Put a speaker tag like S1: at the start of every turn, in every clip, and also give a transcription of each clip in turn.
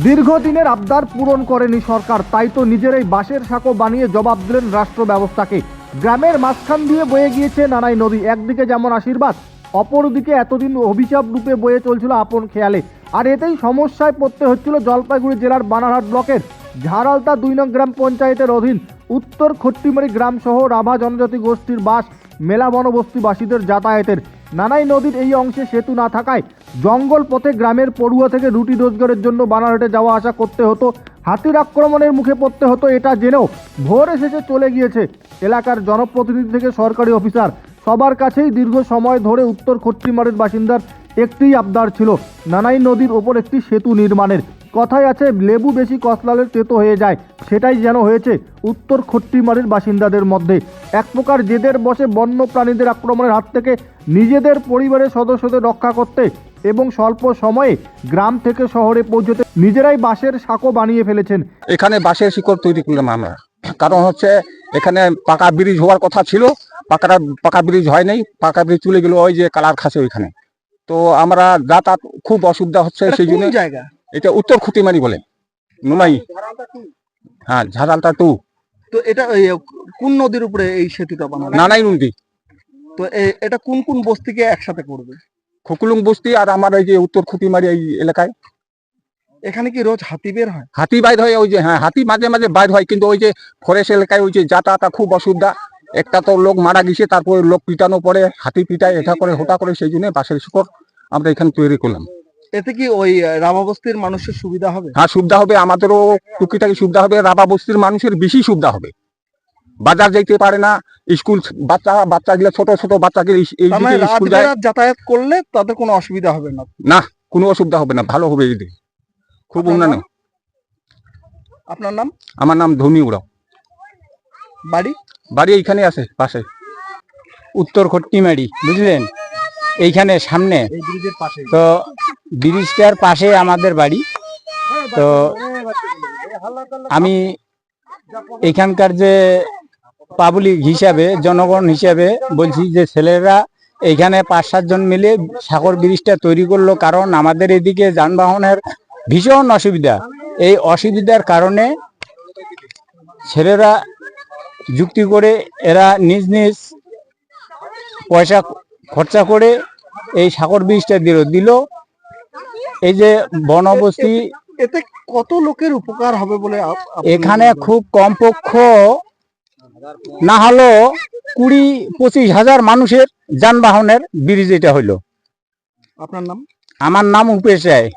S1: দীর্ঘদিনের আবদার পূরণ করেনি সরকার, তাই তো নিজেরাই বাঁশের সাঁকো বানিয়ে জবাব দিলেন রাষ্ট্র ব্যবস্থাকে গ্রামের মাঝখান দিয়ে বয়ে গিয়েছে নানাই নদী, একদিকে যেমন আশীর্বাদ, অপরদিকে এতদিন অভিশাপ রূপে বয়ে চলছিল আপন খেয়ালে। আর এতেই সমস্যায় পড়তে হচ্ছিল জলপাইগুড়ি জেলার বানারহাট ব্লকের ঝাড়ালতা দুই নং গ্রাম পঞ্চায়েতের অধীন উত্তর খট্টিমারি গ্রাম সহ রাভা জনজাতি গোষ্ঠীর বাস, মেলা বনবস্তিবাসীদের যাতায়াতের। নানাই নদীর এই অংশে সেতু না থাকায় জঙ্গল পথে গ্রামের পড়ুয়া থেকে রুটি রোজগারের জন্য বানারহাটে যাওয়া আসা করতে হতো। হাতির আক্রমণের মুখে পড়তে হতো এটা জেনেও ভোর এসেছে চলে গিয়েছে। এলাকার জনপ্রতিনিধি থেকে সরকারি অফিসার। সবার কাছেই দীর্ঘ সময় ধরে উত্তর খট্টিমারের বাসিন্দার একটিই আবদার ছিল। নানাই নদীর ওপর একটি সেতু নির্মাণের। কথায় আছে লেবু বেশি কসলালের তেতো হয়ে যায়। সেটাই যেন হয়েছে উত্তর খট্টিমারির বাসিন্দাদের মধ্যে। এক প্রকার জেদের বসে বন্য প্রাণীদের আক্রমণের হাত থেকে নিজেদের পরিবারের সদস্যদের রক্ষা করতে এবং স্বল্প সময়ে গ্রাম থেকে শহরে পৌঁছতে নিজেরাই বাঁশের সাঁকো বানিয়ে ফেলেছেন।
S2: এখানে বাঁশের শিকড় তৈরি করলাম আমরা। কারণ হচ্ছে এখানে পাকা ব্রিজ হওয়ার কথা ছিল পাকা পাকা ব্রিজ হয় নাই পাকা ব্রিজ চলে গেল ওই যে কালার খাসে ওইখানে। তো আমরা যাতায়াত খুব অসুবিধা হচ্ছে সেই জন্য।
S3: জায়গা?
S2: এটা উত্তর খুঁটিমারি বলে। নুমাই হ্যাঁ ঝাড়ালটা টু।
S3: তো এটা কোন নদীর উপরে এই সেতুটা বানাবে
S2: নানাই নদী।
S3: তো এটা কোন কোন বস্তিকে একসাথে করবে?
S2: খুকুলুং বস্তি আর আমার এই যে উত্তর খুঁটিমারি এই এলাকায়।
S3: এখানে কি রোজ হাতি বের হয়?
S2: হাতি বাইর হয় ওই যে হ্যাঁ হাতি মাঝে মাঝে বাইর হয় কিন্তু ওই যে ফরেস্ট এলাকায় ওই যে যাতায়াত খুব অসুবিধা। একটা তো লোক মারা গেছে তারপরে লোক পিটানো পড়ে হাতি পিটায় এটা করে হোটা করে সেই জন্য বাঁশের শিকড় আমরা এখানে তৈরি করলাম।
S3: এতে কি ওই আহ, রামাবস্তির মানুষের সুবিধা হবে?
S2: হ্যাঁ সুবিধা হবে আমাদেরও টুকিটাকি সুবিধা হবে রাবা বস্তির মানুষের বেশি সুবিধা হবে। বাজার যাইতে পারে না স্কুল বাচ্চা বাচ্চা বাচ্চাগুলো ছোট ছোট বাচ্চাকে
S3: মানে
S2: স্কুল যায়।
S3: যাতায়াত করলে তাদের কোনো অসুবিধা হবে না?
S2: না কোনো অসুবিধা হবে না ভালো হবে এদিকে খুব উন্নয়ন?
S3: আপনার নাম?
S2: আমার নাম ধনী উড়াও
S3: বাড়ি?
S2: বাড়ি এইখানে আছে পাশে।
S4: উত্তর খট্টিমারি বুঝলেন? এইখানে সামনে। তো ব্রিজটার পাশে আমাদের বাড়ি। তো আমি এখানকার যে পাবলিক হিসাবে, জনগণ হিসাবে বলছি যে ছেলেরা এইখানে পাঁচ সাতজন মিলে সাগর ব্রিজটা তৈরি করল কারণ আমাদের এদিকে যানবাহনের ভীষণ অসুবিধা। এই অসুবিধার কারণে ছেলেরা যুক্তি করে এরা নিজ নিজ পয়সা খরচা করে এই সাগর ব্রিজটা দিল দিল। এই যে বনবস্তি
S3: এতে কত লোকের উপকার হবে বলে
S4: এখানে? খুব কমপক্ষ না হলো কুড়ি পঁচিশ হাজার মানুষের যানবাহনের ব্রিজ এটা হইল।
S3: আপনার নাম?
S4: আমার নাম উপেশ রায়।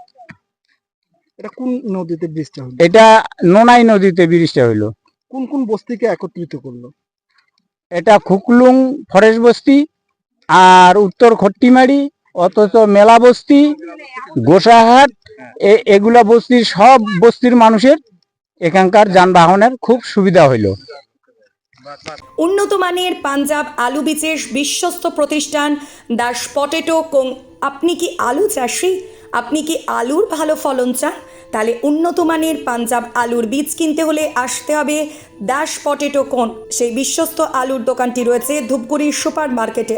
S3: এটা কোন নদীতে ব্রিজটা হলো?
S4: এটা নোনাই নদীতে ব্রিজটা হইল।
S3: কোন কোন বস্তিকে একত্রিত করল?
S4: এটা খুকলুং ফরেস্ট বস্তি আর উত্তর খট্টিমারি অথচ মেলা বস্তি গোসাহাট এগুলা বস্তির সব বস্তির মানুষের এখানকার যানবাহনের খুব সুবিধা হইল।
S5: উন্নত মানের পাঞ্জাব আলু বীজের বিশ্বস্ত প্রতিষ্ঠান দাস পটেটো কোং আপনি কি আলু চাষি? আপনি কি আলুর ভালো ফলন চান? তাহলে উন্নত মানের পাঞ্জাব আলুর বীজ কিনতে হলে আসতে হবে দাস পটেটো কোন সেই বিশ্বস্ত আলুর দোকানটি রয়েছে ধূপগুড়ির সুপার মার্কেটে